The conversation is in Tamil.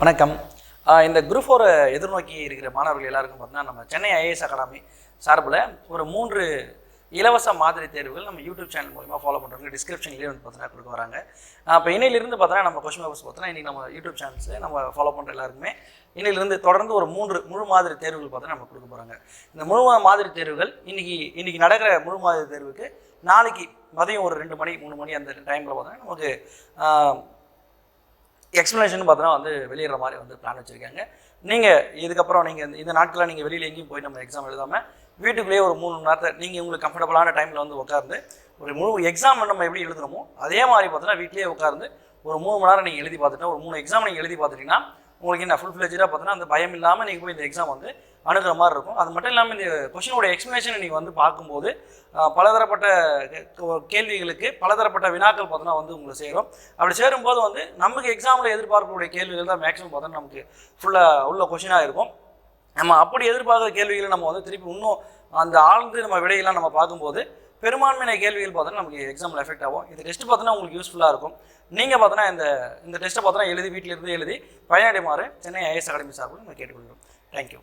வணக்கம். இந்த குரூப் ஃபோரை எதிர்நோக்கி இருக்கிற மாணவர்கள் எல்லாருக்கும் பார்த்தீங்கன்னா நம்ம சென்னை ஐஏஎஸ் அகாடமி சார்பில் ஒரு மூன்று இலவச மாதிரி தேர்வுகள் நம்ம யூடியூப் சேனல் மூலிமா ஃபாலோ பண்ணுறவங்க டிஸ்கிரிப்ஷன்லேயே வந்து பார்த்தீங்கன்னா கொடுக்க வராங்க. இப்போ இன்னையிலிருந்து பார்த்தீங்கன்னா நம்ம கொஸ்டின் பேப்பர்ஸ் பார்த்தீங்கன்னா இன்றைக்கி நம்ம யூடியூப் சேனல்ஸ் நம்ம ஃபாலோ பண்ணுற எல்லாருக்குமே இன்னையிலிருந்து தொடர்ந்து ஒரு மூன்று முழு மாதிரி தேர்வுகள் பார்த்தீங்கன்னா நம்ம கொடுக்க போகிறாங்க இந்த முழு மாதிரி தேர்வுகள் இன்னைக்கு இன்னைக்கு நடக்கிற முழு மாதிரி தேர்வுக்கு நாளைக்கு மதியம் ஒரு ரெண்டு மணி மூணு மணி அந்த டைமில் பார்த்தீங்கன்னா நமக்கு எக்ஸ்ப்ளனேஷன் பார்த்தோன்னா வந்து வெளியிடுற மாதிரி வந்து பிளான் வச்சுருக்காங்க. நீங்கள் இதுக்கப்புறம் நீங்கள் இந்த நாட்களில் நீங்கள் வெளியில் எங்கேயும் போய் நம்ம எக்ஸாம் எழுதாமல் வீட்டுக்குள்ளேயே ஒரு மூணு மணி நேரத்தை நீங்கள் உங்களுக்கு கம்ஃபர்டபுளான டைமில் வந்து உட்கார்ந்து ஒரு முழு எக்ஸாம் நம்ம எப்படி எழுதுகிறோமோ அதே மாதிரி பார்த்தோன்னா வீட்லேயே உட்கார்ந்து ஒரு மூணு மணி நேரம் நீங்கள் எழுதி பார்த்துட்டா ஒரு மூணு எக்ஸாம் நீங்கள் எழுதி பார்த்துட்டீங்கன்னா உங்களுக்கு என்ன ஃபுல் ஃப்ளெஜாக பார்த்தோன்னா அந்த பயம் இல்லாமல் நீங்கள் போய் இந்த எக்ஸாம் வந்து அணுகிற மாதிரி இருக்கும். அது மட்டும் இல்லாமல் இந்த கொஷினோட எக்ஸ்ப்ளனேஷனை நீங்கள் வந்து பார்க்கும்போது பலதரப்பட்ட கேள்விகளுக்கு பலதரப்பட்ட வினாக்கள் பார்த்தோன்னா வந்து உங்களுக்கு சேரும். அப்படி சேரும்போது வந்து நமக்கு எக்ஸாமில் எதிர்பார்க்கக்கூடிய கேள்விகள் தான் மேக்ஸிமம் பார்த்தோன்னா நமக்கு ஃபுல்லாக உள்ள கொஷினாக இருக்கும். நம்ம அப்படி எதிர்பார்க்குற கேள்விகளை நம்ம வந்து திருப்பி இன்னும் அந்த ஆழ்ந்து நம்ம விடையெல்லாம் நம்ம பார்க்கும்போது பெரும்பான்மையான கேள்விகள் பார்த்தோன்னா நமக்கு எக்ஸாம்பிள் எஃபெக்ட் ஆகும். இந்த டெஸ்ட் பார்த்தோன்னா உங்களுக்கு யூஸ்ஃபுல்லாக இருக்கும். நீங்கள் பார்த்தோன்னா இந்த இந்த டெஸ்ட்டை பார்த்தோன்னா எழுதி வீட்டில் இருந்து எழுதி பயனடைமாறு சென்னை ஐஎஸ் அகாடமி சார்பில் நம்ம கேட்டுக்கொள்கிறோம். தேங்க்யூ